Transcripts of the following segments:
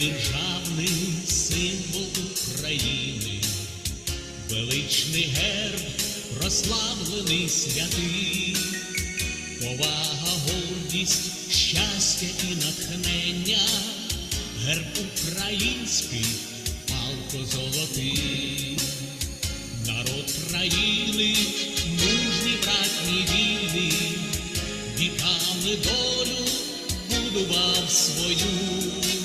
державний символ України, величний герб, прославлений святий, повага, гордість, щастя і натхнення, герб український, палко золотий, народ країни, мужній братній вільний, віками долю будував свою,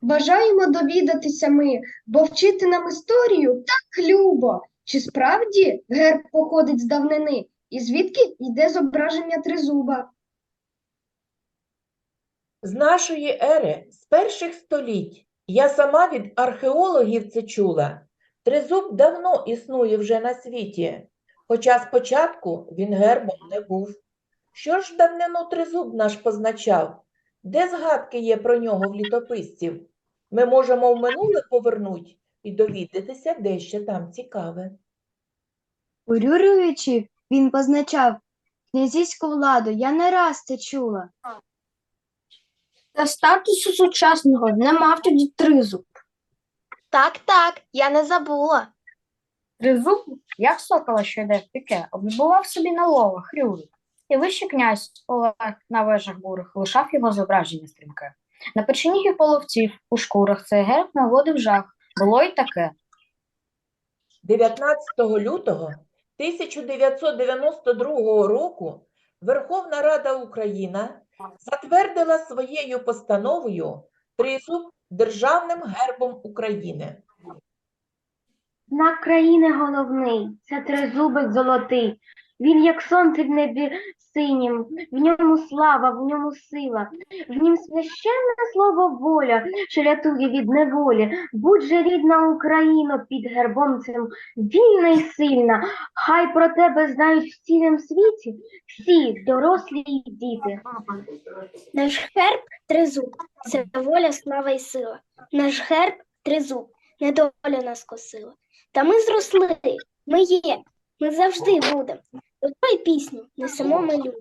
Бажаємо довідатися ми, бо вчити нам історію так любо. Чи справді герб походить з давнини? І звідки йде зображення тризуба? З нашої ери, з перших століть, я сама від археологів це чула. Тризуб давно існує вже на світі, хоча спочатку він гербом не був. Що ж давнину тризуб наш позначав? Де згадки є про нього в літописців? Ми можемо в минуле повернуть і довідатися дещо там цікаве. У Рюриковичі він позначав князівську владу. Я не раз це чула. Та статусу сучасного не мав тоді тризуб. Так, так, я не забула. Тризуб, як сокола, що йде в піке, облюбував собі на ловах Рюрик. І вищий князь Олег на вежах бурих лишав його зображення стрімке. На печенігі половців у шкурах цей герб наводив жах. Було й таке. 19 лютого 1992 року Верховна Рада Україна затвердила своєю постановою тризуб державним гербом України. Знак країни головний це тризубець золотий. Він як сонце в небі синім, в ньому слава, в ньому сила, в нім священне слово воля, що рятує від неволі. Будь же рідна Україна під гербом цим вільна і сильна. Хай про тебе знають в цілім світі всі дорослі і діти. Наш герб тризуб, це воля, слава і сила. Наш герб тризуб, недоля нас косила. Та ми зросли, ми є, ми завжди будемо. Добро пісню несемо ми людям.